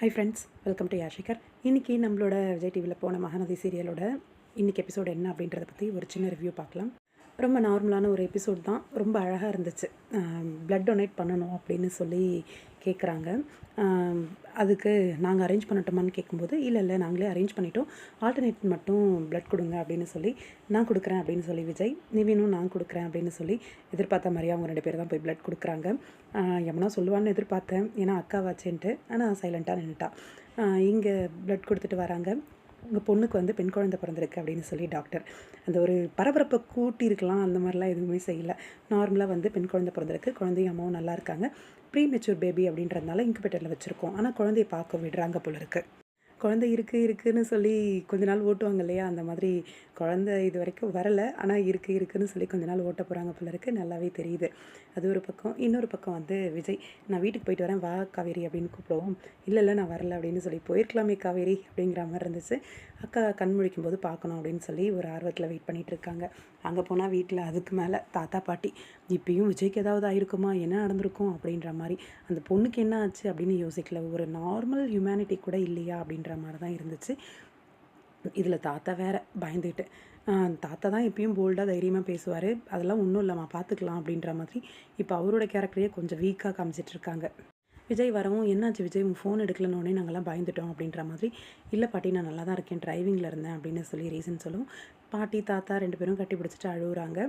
High friends welcome to யாஷிகர் இன்றைக்கி நம்மளோட விஜய் டிவியில் போன மகாநதி சீரியலோட இன்றைக்கி எபிசோடு என்ன அப்படின்றத பற்றி ஒரு சின்ன ரிவ்யூ பார்க்கலாம். ரொம்ப நார்மலான ஒரு எபிசோட் தான். ரொம்ப அழகாக இருந்துச்சு. ப்ளட் டொனேட் பண்ணணும் அப்படின்னு சொல்லி கேட்குறாங்க அதுக்கு நாங்கள் அரேஞ்ச் பண்ணட்டோமான்னு கேட்கும்போது இல்லை இல்லை நாங்களே அரேஞ்ச் பண்ணிட்டோம். ஆல்டர்னேட் மட்டும் ப்ளட் கொடுங்க அப்படின்னு சொல்லி நான் கொடுக்குறேன் அப்படின்னு சொல்லி விஜய் நிவினும் நான் கொடுக்குறேன் அப்படின்னு சொல்லி எதிர்பார்த்த மாதிரியே அவங்க ரெண்டு பேர் தான் போய் ப்ளட் கொடுக்குறாங்க. எவனா சொல்லுவான்னு எதிர்பார்த்தேன். ஏன்னா அக்காவாச்சேன்ட்டு ஆனால் சைலண்ட்டாக நின்றுட்டா இங்கே ப்ளட் கொடுத்துட்டு வராங்க. உங்கள் பொண்ணுக்கு வந்து பெண் குழந்தை பிறந்திருக்கு அப்படின்னு சொல்லி டாக்டர். அந்த ஒரு பரபரப்பை கூட்டியிருக்கலாம் அந்த மாதிரிலாம் எதுவுமே செய்யலை. நார்மலாக வந்து பெண் குழந்தை பிறந்திருக்கு. குழந்தையும் அம்மாவும் நல்லா இருக்காங்க. ப்ரீ மெச்சூர் பேபி அப்படின்றதுனால இன்குபேட்டரில் வச்சுருக்கோம். ஆனால் குழந்தைய பார்க்க விடுறாங்க போல இருக்குது குழந்தை இருக்குது இருக்குதுன்னு சொல்லி கொஞ்ச நாள் ஓட்டுவாங்க இல்லையா? அந்த மாதிரி குழந்தை இது வரைக்கும் வரலை. ஆனால் இருக்குது இருக்குதுன்னு சொல்லி கொஞ்ச நாள் ஓட்ட போகிறாங்க போல இருக்குது நல்லாவே தெரியுது. அது ஒரு பக்கம். இன்னொரு பக்கம் வந்து விஜய் நான் வீட்டுக்கு போயிட்டு வரேன். வா காவேரி அப்படின்னு கூப்பிடுவோம். இல்லை இல்லை நான் வரல அப்படின்னு சொல்லி போயிருக்கலாமே காவேரி அப்படிங்கிற மாதிரி இருந்துச்சு. அக்கா கண் முழிக்கும் போது பார்க்கணும் அப்படின்னு சொல்லி ஒரு ஆர்வத்தில் வெயிட் பண்ணிகிட்டு இருக்காங்க. அங்கே போனால் வீட்டில் அதுக்கு மேலே தாத்தா பாட்டி இப்பயும் விஜய்க்கு ஏதாவது ஆயிருக்குமா? என்ன நடந்திருக்கும்? அப்படின்ற மாதிரி. அந்த பொண்ணுக்கு என்ன ஆச்சு அப்படின்னு யோசிக்கல. ஒரு நார்மல் ஹியூமனிட்டி கூட இல்லையா அப்படின்ற மாதிரி தான் இருந்துச்சு. இதில் தாத்தா வேற பயந்துட்டு தாத்தா தான் எப்பயும் போல்டாக தைரியமாக பேசுவார். அதெல்லாம் ஒன்றும் இல்லைம்மா பார்த்துக்கலாம் அப்படின்ற மாதிரி இப்போ அவரோட கேரக்டரையே கொஞ்சம் வீக்காக காமிச்சிட்ருக்காங்க விஜய் வரவும் என்னாச்சு விஜய்? உன் ஃபோன் எடுக்கலனோடனே நாங்கள்லாம் பயந்துட்டோம் அப்படின்ற மாதிரி இல்லை பாட்டி நான் நல்லா தான் இருக்கேன் டிரைவிங்கில் இருந்தேன் அப்படின்னு சொல்லி ரீசன் சொல்லுவோம் பாட்டி தாத்தா ரெண்டு பேரும் கட்டி பிடிச்சிட்டு அழுகுறாங்க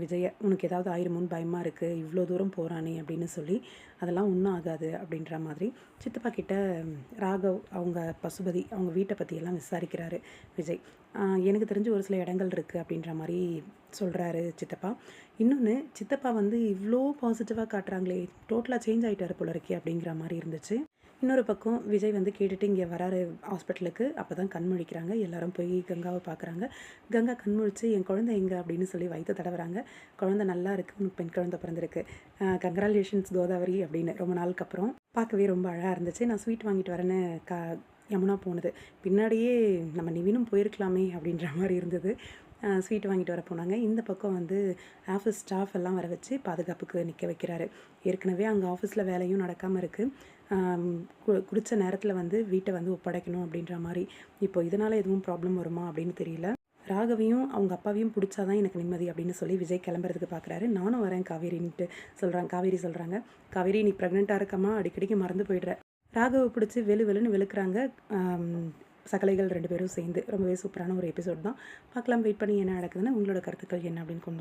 விஜய உனக்கு ஏதாவது ஆயிருமோன்னு பயமாக இருக்குது இவ்வளோ தூரம் போகிறானே அப்படின்னு சொல்லி அதெல்லாம் ஒன்றும் ஆகாது அப்படின்ற மாதிரி சித்தப்பா கிட்ட ராகவ் அவங்க பசுபதி அவங்க வீட்டை பற்றியெல்லாம் விசாரிக்கிறாரு விஜய். எனக்கு தெரிஞ்சு ஒரு சில இடங்கள் இருக்குது அப்படின்ற மாதிரி சொல்கிறாரு சித்தப்பா. இன்னொன்று சித்தப்பா வந்து இவ்வளோ பாசிட்டிவாக காட்டுறாங்களே டோட்டலாக சேஞ்ச் ஆகிட்டாரு போல இருக்கே அப்படிங்கிற மாதிரி இருந்துச்சு. இன்னொரு பக்கம் விஜய் வந்து கேட்டுட்டு இங்கே வராரு ஹாஸ்பிட்டலுக்கு. அப்போ தான் கண்முழிக்கிறாங்க எல்லாரும் போய் கங்காவை பார்க்குறாங்க. கங்கா கண்முழிச்சு என் குழந்தை எங்கே? அப்படின்னு சொல்லி வயிற்று தடவுறாங்க. குழந்தை நல்லா இருக்குது உனக்கு பெண் குழந்தை பிறந்திருக்கு. கங்க்ராலேஷன்ஸ் கோதாவரி அப்படின்னு ரொம்ப நாளுக்கு அப்புறம் பார்க்கவே ரொம்ப அழகாக இருந்துச்சு. நான் ஸ்வீட் வாங்கிட்டு வரேன்னு கா யமுனா போனது. பின்னாடியே நம்ம நிவினும் போயிருக்கலாமே அப்படின்ற மாதிரி இருந்தது. ஸ்வீட் வாங்கிட்டு வர போனாங்க. இந்த பக்கம் வந்து ஆஃபீஸ் ஸ்டாஃப் எல்லாம் வர வச்சு பாதுகாப்புக்கு நிற்க வைக்கிறாரு. ஏற்கனவே அங்கே ஆஃபீஸில் வேலையும் நடக்காமல் இருக்குது குடித்த நேரத்தில் வந்து வீட்டை வந்து ஒப்படைக்கணும் அப்படின்ற மாதிரி. இப்போ இதனால் எதுவும் ப்ராப்ளம் வருமா அப்படின்னு தெரியல. ராகவையும் அவங்க அப்பாவையும் பிடிச்சாதான் எனக்கு நிம்மதி அப்படின்னு சொல்லி விஜய் கிளம்புறதுக்கு பார்க்குறாரு நானும் வரேன் காவேரின்ட்டு சொல்கிறாங்க காவேரி சொல்கிறாங்க காவேரி நீ ப்ரெக்னெண்ட்டாக இருக்கமா? அடிக்கடிக்கு மறந்து போயிடுற. ராகவை பிடிச்சி வெளு வெளுன்னு வெளுக்கிறாங்க சகலைகள் ரெண்டு பேரும் சேர்ந்து. ரொம்பவே சூப்பரான ஒரு எபிசோட் தான். பார்க்கலாம் வெயிட் பண்ணி என்ன நடக்குதுன்னு உங்களோட கருத்துக்கள் என்ன அப்படின்னு கொண்டு